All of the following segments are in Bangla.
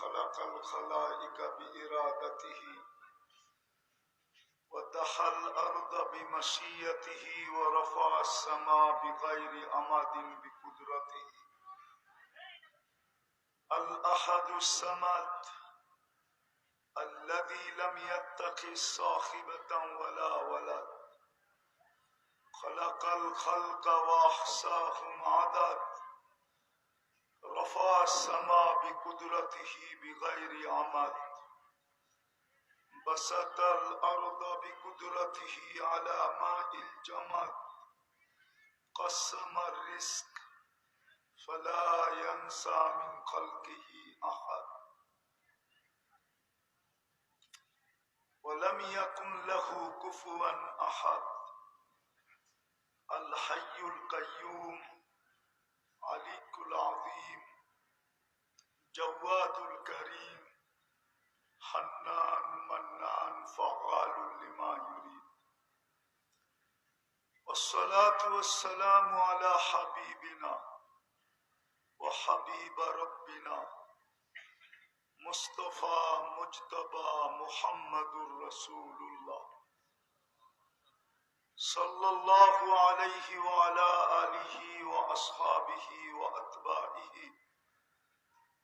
خلق الخلائق بإرادته ودحى الأرض بمشيته ورفع السماء بغير أمد بقدرته. الأحد السمد الذي لم يتق صاحبة ولا ولد. خلق الخلق وأحصاهم عدد. رفع السماء بقدرته بغير عمد بسط الأرض بقدرته على ماء الجمد قسم الرزق فلا ينسى من خلقه أحد. ولم يكن له كفوا أحد. الحي القيوم عليك العظيم. جواد الكريم حنان منان فعال لما يريد والصلاة والسلام على حبيبنا وحبيب ربنا مصطفى مجتبى محمد رسول الله صلى الله عليه وعلى آله وأصحابه وأتباعه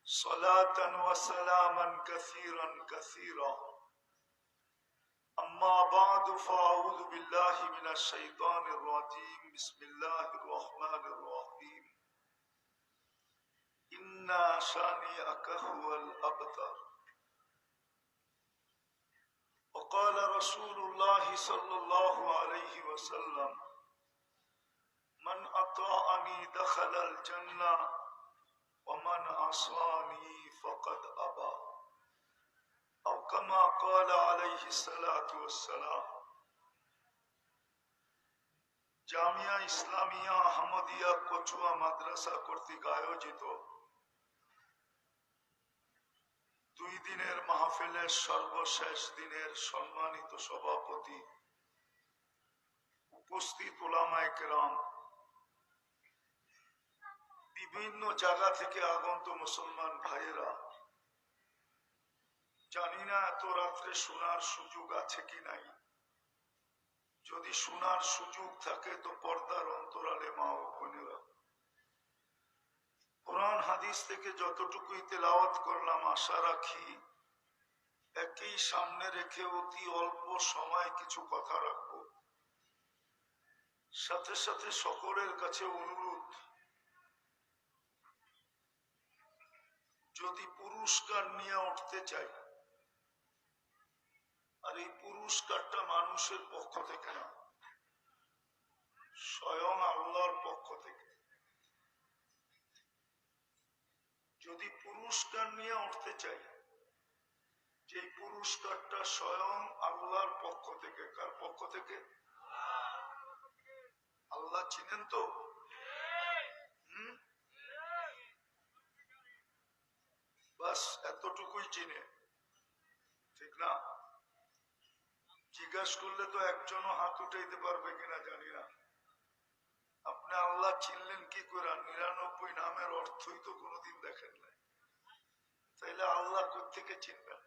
صلاة وسلاما كثيرا كثيرا. أما بعد، فأعوذ بالله من الشيطان الرجيم. بسم الله الرحمن الرحيم. إنا شانئك هو الأبتر. وقال رسول الله صلى الله عليه وسلم من أطاعني دخل الجنة ومن عصاني فقد أبى أو كما قال عليه الصلاة والسلام জামিয়া ইসলামিয়া আহমদিয়া কচুয়া মাদ্রাসা কর্তৃক আয়োজিত দুই দিনের মাহফিলের সর্বশেষ দিনের সম্মানিত সভাপতি উপস্থিত ওলামায় কেরাম বিভিন্ন জায়গা থেকে আগন্ত মুসলমান ভাইয়েরা, জানি না এত রাত্রে শোনার সুযোগ আছে কি নাই। যদি শোনার সুযোগ থাকে তো পর্দার অন্তরালে মা ও বোনেরা। কোরআন হাদিস থেকে যতটুকুই তেলাওয়াত করলাম, আশা রাখি একই সামনে রেখে অতি অল্প সময় কিছু কথা রাখব। সাথে সাথে সকলের কাছে অনুরোধ যদি পুরস্কার নিয়ে উঠতে চাই, আর এই পুরস্কারটা মানুষের পক্ষ থেকে না, স্বয়ং আল্লাহর পক্ষ থেকে। যদি পুরস্কার নিয়ে উঠতে চাই, যে পুরস্কারটা স্বয়ং আল্লাহর পক্ষ থেকে, কার পক্ষ থেকে? আল্লাহ চিনেন তো? বাস, এতটুকুই চিনে ঠিক না? জিজ্ঞাসা করলে তো একজনও হাত উঠাইতে পারবে কিনা জানি না। আপনি আল্লাহ চিনলেন কি করে? নিরানব্বই নামের অর্থই তো কোনোদিন দেখেন নাই। তাইলে আল্লাহ থেকে চিনবেন?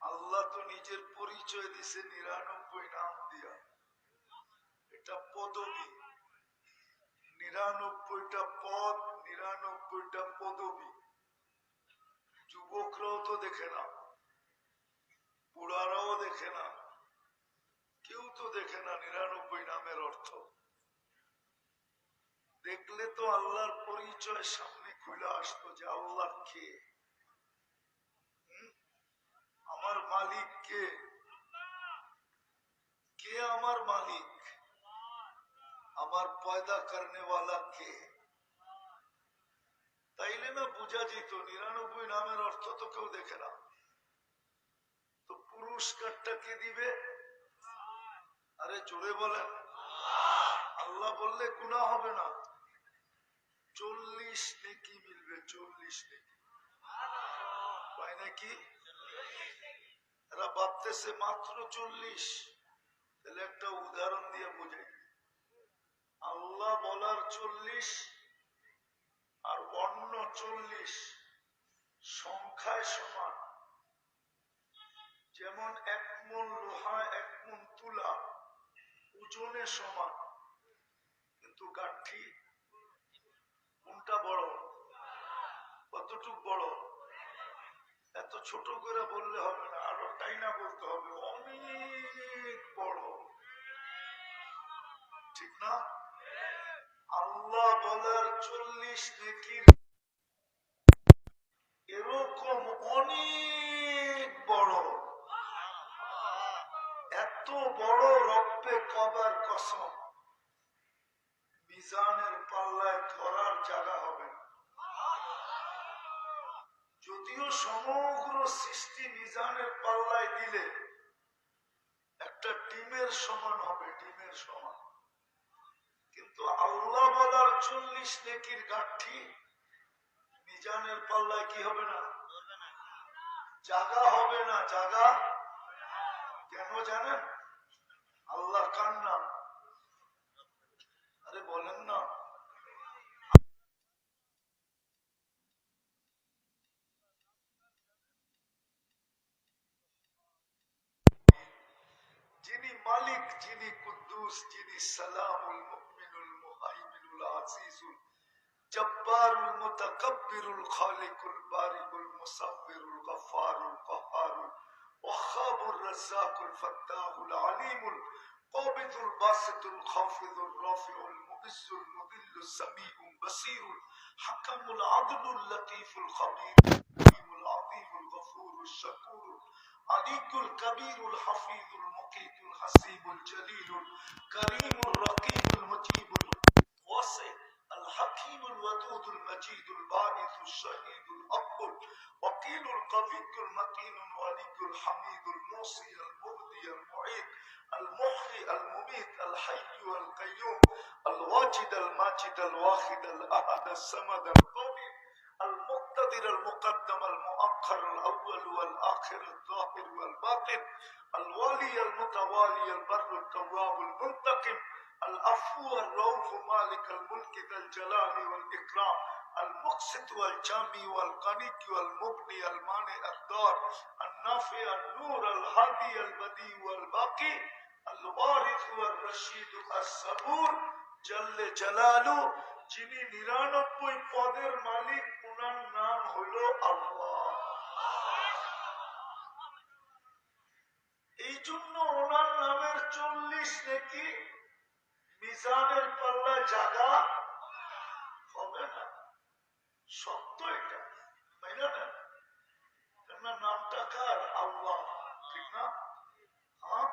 আল্লাহ তো নিজের পরিচয় দিছে নিরানব্বই নাম দিয়া। এটা পদবি। নিরানব্বইটা পদ, নিরানব্বইটা পদবি। যুবকরাও তো দেখে না, বুড়ারাও দেখে না, কেউ তো দেখে না নিরানব্বই নামের অর্থ। দেখলে তো আল্লাহর পরিচয় সামনে খুলে আসতো যে আল্লাহ কে? আমার মালিক কে? কে আমার মালিক? আমার পয়দা করনে কে? তাইলে না বুঝা যেত, নিরানব্বই নামের অর্থ তো কেউ দেখে না। তো পুরস্কারটা কে দিবে? আরে জোরে বলেন। আল্লাহ বললে গুণা হবে না। চল্লিশ নেকি মিলবে, চল্লিশ নেকি। নাকি? এরা ভাবতেছে মাত্র চল্লিশ। তাহলে একটা উদাহরণ দিয়ে বোঝাই। আল্লাহ বলার চল্লিশ আর অন্য চল্লিশ সংখ্যায় সমান। যেমন এক মন লোহা এক মন তুলা, ওজনে সমান। কিন্তু গাঠি কোনটা বড়? কতটুক বড়? এত ছোট করে বললে হবে না, আরও তাই না বলতে হবে। অনেক বড়। ঠিক না? আল্লাহ চল্লিশ এরকম অনেক বড়। এত বড় কবার কসম। মিজানের পাল্লায় ধরার জায়গা হবে যদিও সমগ্র সৃষ্টি মিজানের পাল্লায় দিলে একটা ডিমের সমান হবে, ডিমের সমান। কিন্তু আল্লাহ বলার চল্লিশ নেকির গাঠি মিজানের পাল্লায় কি হবে না? জাগা হবে না, জাগা? কেন জানেন? আল্লাহ কার নাম? আরে বলেন না। যিনি মালিক, যিনি কুদ্দুস, যিনি সালামুল মুমিনুল العزيز الجبار المتكبر الخالق البارئ المصبر الغفار القهار الوهاب الرزاق الفتاح العليم القابض الباسط الخافض الرافع المؤس المذل السميع البصير الحكم العدل اللطيف الخبير العظيم الغفور الشكور عليك الكبير الحفيظ المقيت الحسيب الجليل الكريم الرقيب المجيب الواسع الحكيم الودود المجيد الباعث الشهيد الأقبل وكيل القوي المتين الولي الحميد الموصي المبدي المعيد. المحيي المميت الحي القيوم الواجد الماجد الواحد الأحد الصمد القوي المقتدر المقدم المؤخر الأول والآخر الظاهر والباطن. الوالي المتوالي البر التواب المنتقم. العفو الرؤوف مالك الملك ذا الجلال والإكرام المقسط والجامي والقني والمبني المانع الدار النافع النور الهادي البديع والباقي الوارث والرشيد الصبور جل جلاله যিনি নিরানব্বই পদের মালিক ওনার নাম হলো আল্লাহ এই জন্য ওনার নামের চল্লিশ নাকি মিজানের পাল্লা জায়গা হবে না। সত্য এটা মাইনা না? কেননা নামটা কার? আল্লাহ, ঠিক না? হ্যাঁ?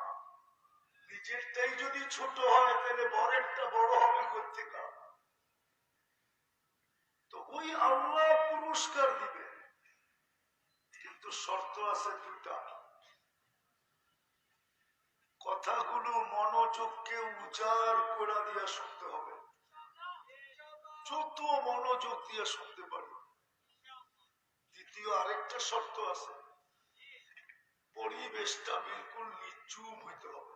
নিজেরটাই যদি ছোট হয়, তাহলে বরেরটা বড় হবে কোথেকে তো ওই আল্লাহ পুরস্কার দিবে। কিন্তু শর্ত আছে দুটা। কথাগুলো মনোযোগকে উজাড় করে দিয়া শুনতে হবে। যত মনোযোগ দিয়ে শুনতে পারবে দ্বিতীয় আরেকটা শর্ত আছে। পরিবেশটা বিলকুল নিচুম হইতে হবে।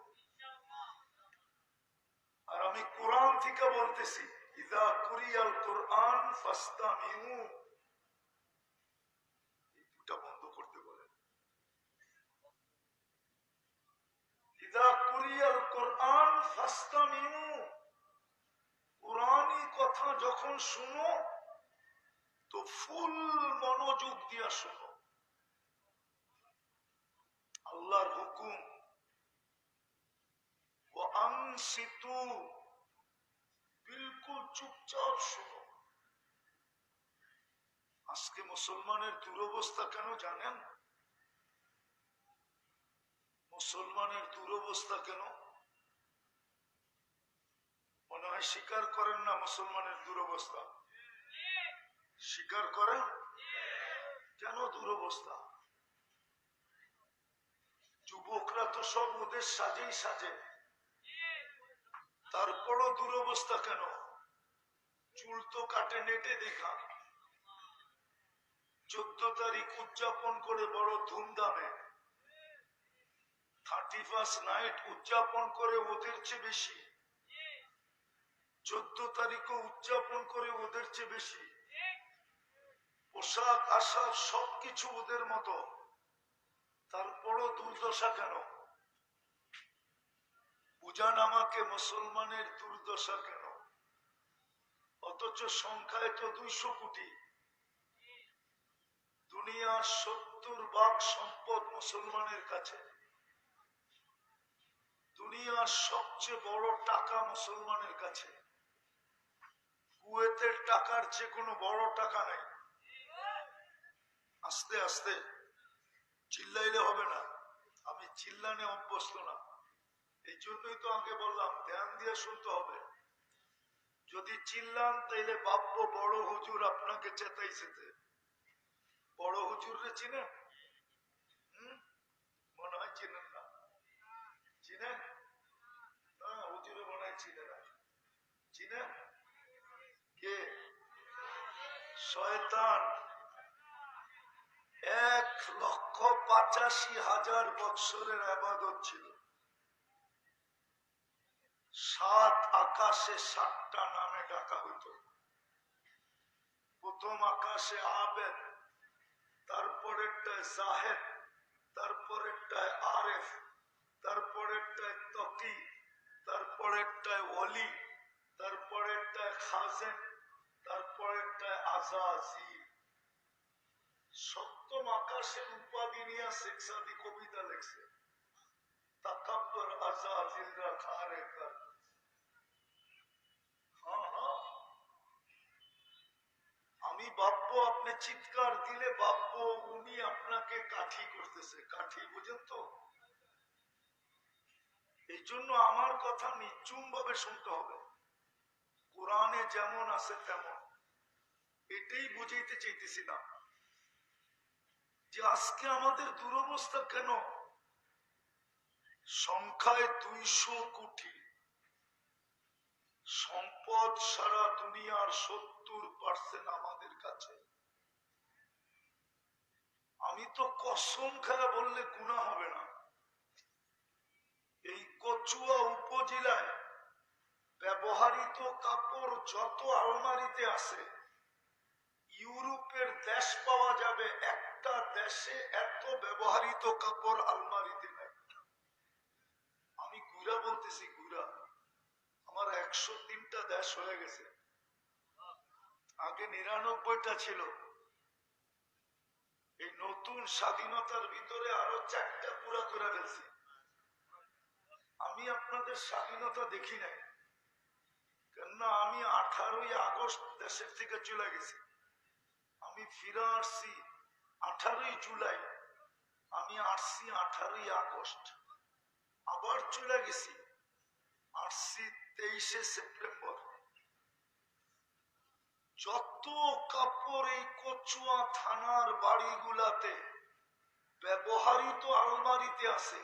আর আমি কোরআন থেকে বলতেছি, ইদা কুরিয়াল কোরআন ফাস্তামিউ এই দুটা বন্ধ করতে বলে ইদা কুরিয়াল কোরআন কথা যখন শুনো, তো ফুল মনোযোগ দিয়া শুনো। আল্লাহর হুকুম আংসিতু বিলকুল চুপচাপ শুনো। আজকে মুসলমানের দুরবস্থা কেন জানেন? মুসলমানের দুরবস্থা কেন? মনে হয় স্বীকার করেন না মুসলমানের দুরবস্থা? স্বীকার করেন? কেন দুরবস্থা? যুবকরা তো সব ওদের সাজেই সাজে। তারপরও দুরবস্থা কেন? চুল তো কাটে নেটে দেখা। চোদ্দ তারিখ উদযাপন করে বড় ধুমধামে। থার্টি ফার্স্ট নাইট উদযাপন করে ওদের চেয়ে বেশি। চোদ্দ তারিখও উদযাপন করে ওদের চেয়ে বেশি। পোশাক, আশাক, সবকিছু ওদের মতো। তারপরও দুর্দশা কেন? বুঝান আমাকে মুসলমানের দুর্দশা কেন? অথচ সংখ্যায় তো দুইশো কোটি। দুনিয়ার সত্তর ভাগ সম্পদ মুসলমানের কাছে। দুনিয়ার সবচেয়ে বড় টাকা মুসলমানের কাছে। কুয়েতের টাকার চেয়ে কোনো বড় টাকা নাই। আস্তে আস্তে। চিল্লাইলে হবে না। আমি চিল্লানে অভ্যস্ত না। এই জন্যই তো আগে বললাম, ধ্যান দিয়ে শুনতে হবে। যদি চিল্লান, তাইলে বাপ্য বড় হুজুর আপনাকে চেতাইছেতে বড় হুজুর রে চিনেন? মনে হয় চিনেন না। চিনেন? শয়তান, এক লক্ষ পঁচাশি হাজার বৎসরের আবাদত ছিল। সাত আকাশে সাতটা নামে ডাকা হতো প্রথম আকাশে আবেদ, তারপরেরটায় জাহেদ, তারপরেরটায় আরেফ, তারপরেরটায় তকি, তারপরেরটায় অলি তারপরেরটায় খাজেন সপ্তম আকাশের উপাধি নিয়ে কবিতা লেখছে। তাকাব্বর খারে কর। হ্যাঁ হ্যাঁ। আমি ভাববো, আপনি চিৎকার দিলে ভাববো, উনি আপনাকে কাঠি করতেছে। কাঠি, বুঝেন তো? এই জন্য আমার কথা নিচুম ভাবে শুনতে হবে। কোরআনে যেমন আছে তেমন। এটাই বুঝাইতে চাইতেছি না যে আজকে আমাদের দুরবস্থা কেন? সংখ্যায় দুইশো কোটি। সম্পদ সারা দুনিয়ার সত্তর পার্সেন্ট আমাদের কাছে। আমি তো কসম খেলা বললে গুণা হবে না। এই কচুয়া উপজেলায় ব্যবহারিত কাপড় যত আলমারিতে আছে ইউরোপের দেশ পাওয়া যাবে। একটা দেশে এত ব্যবহারিত কাপড় আলমারিতে নাই। আমি গুড়া বলতেছি গুড়া আমার একশো তিনটা দেশ হয়ে গেছে। আগে নিরানব্বইটা ছিল। এই নতুন স্বাধীনতার ভিতরে আরও চারটা পুরা করে ফেলছি। আমি আপনাদের স্বাধীনতা দেখি নাই। কেননা আমি আঠারোই আগস্ট দেশের থেকে চলে গেছি। আমি ফিরে আসছি আঠারোই জুলাই। আমি আসছি আঠারোই আগস্ট। আবার চলে গেছি। আসছি তেইশে সেপ্টেম্বর। যত কাপড় এই কচুয়া থানার বাড়িগুলাতে ব্যবহারিত আলমারিতে আছে,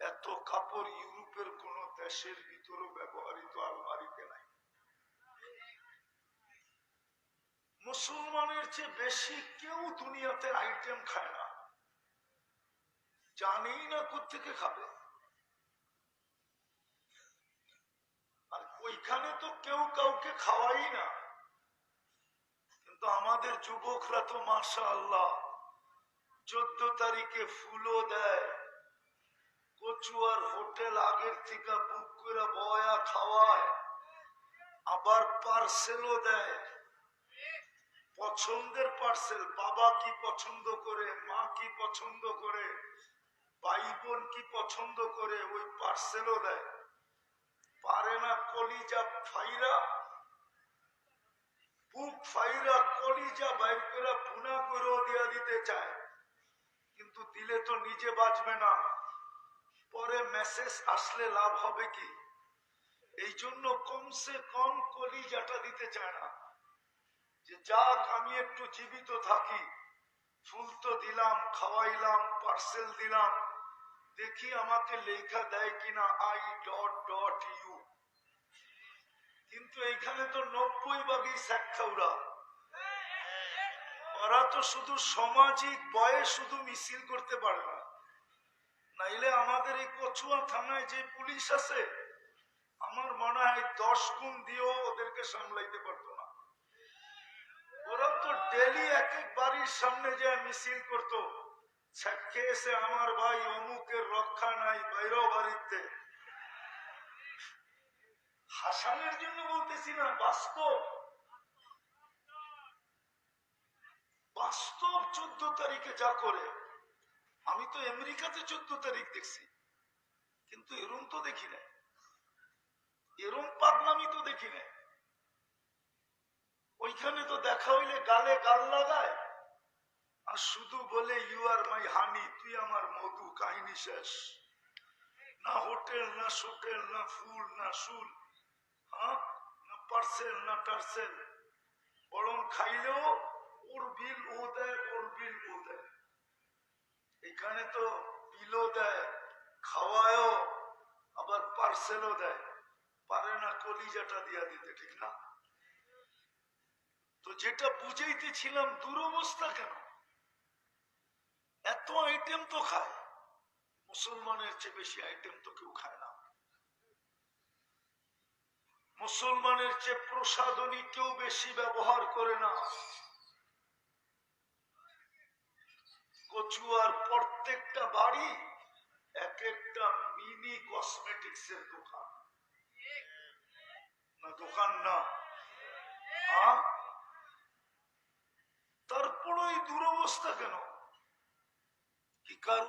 এত কাপড় ইউরোপের কোন দেশের ভিতরেও ব্যবহারিত আলমারিতে নাই। মুসলমানের চেয়ে বেশি কেউ দুনিয়াতে আইটেম খায় না। জানেই না কোথেকে খাবে। আর ওইখানে তো কেউ কাউকে খাওয়াই না। কিন্তু আমাদের যুবকরা তো মাসা আল্লাহ চোদ্দ তারিখে ফুলও দেয়। কচুয়ার হোটেল আগের থেকে বুক করে বয়া খাওয়ায়, আবার পার্সেলও দেয়। পছন্দের পার্সেল বাবা কি পছন্দ করে, মা কি পছন্দ করে ভাই বোন কি পছন্দ করে, ওই পার্সেলও দেয়। পারে না কলিজা ফাইরা, বুক ফাইরা কলিজা বাইর করে পুনা করেও দিয়া দিতে চায়। কিন্তু দিলে তো নিজে বাঁচবে না। পরে মেসেজ আসলে লাভ হবে কি? এই জন্য কমসে কম কলিজাটা দিতে চায় না। যে যাক, আমি একটু জীবিত থাকি। ফুল তো দিলাম, খাওয়াইলাম পার্সেল দিলাম। দেখি আমাকে লেখা দেয় কিনা আই ডট ডট ইউ কিন্তু এইখানে তো নব্বই ভাগই স্যাক্ষাউরা ওরা তো শুধু সামাজিক বয়ে শুধু মিছিল করতে পারে না। নাইলে আমাদের এই কচুয়া থানায় যে পুলিশ আছে, আমার মনে হয় দশ গুণ দিয়েও ওদেরকে সামলাইতে পারতো ডেলি এক এক বাড়ির সামনে যে মিছিল এসে আমার ভাই অমুকের রক্ষা নাই বাইরেও বাড়িতে। হাসানের জন্য বলতেছি না, বাস্তব। বাস্তব চোদ্দ তারিখে যা করে, আমি তো আমেরিকাতে চোদ্দ তারিখ দেখছি, কিন্তু এরম তো দেখি না এরম পাগলামি তো দেখি না ওইখানে তো দেখা হইলে গালে গাল লাগায়। আর শুধু বলে ইউ আর মাই হানি তুই আমার মধু, কাহিনী শেষ। না হোটেল, না সোটেল, না ফুল, না শুল হ্যাঁ? না পার্সেল, না টার্সেল। বরং খাইলেও ওর বিল ও দেয়, ওর বিল ও দেয়। এখানে তো বিলও দেয়, খাওয়ায়ও, আবার পার্সেলও দেয়। পারে না কলিজাটা দিয়া দিতে, ঠিক না? তো যেটা বুঝাইতেছিলাম, দুরবস্থা কেন? এত আইটেম তো খায়। মুসলমানের চেয়ে বেশি আইটেম তো কেউ খায় না। মুসলমানের চেয়ে প্রসাধনী কেউ বেশি ব্যবহার করে না। কচুয়ার প্রত্যেকটা বাড়ি এক একটা মিনি কসমেটিক্স এর দোকান। না দোকান না? তারপরে এই দুরবস্থা কেন? কি কারণ?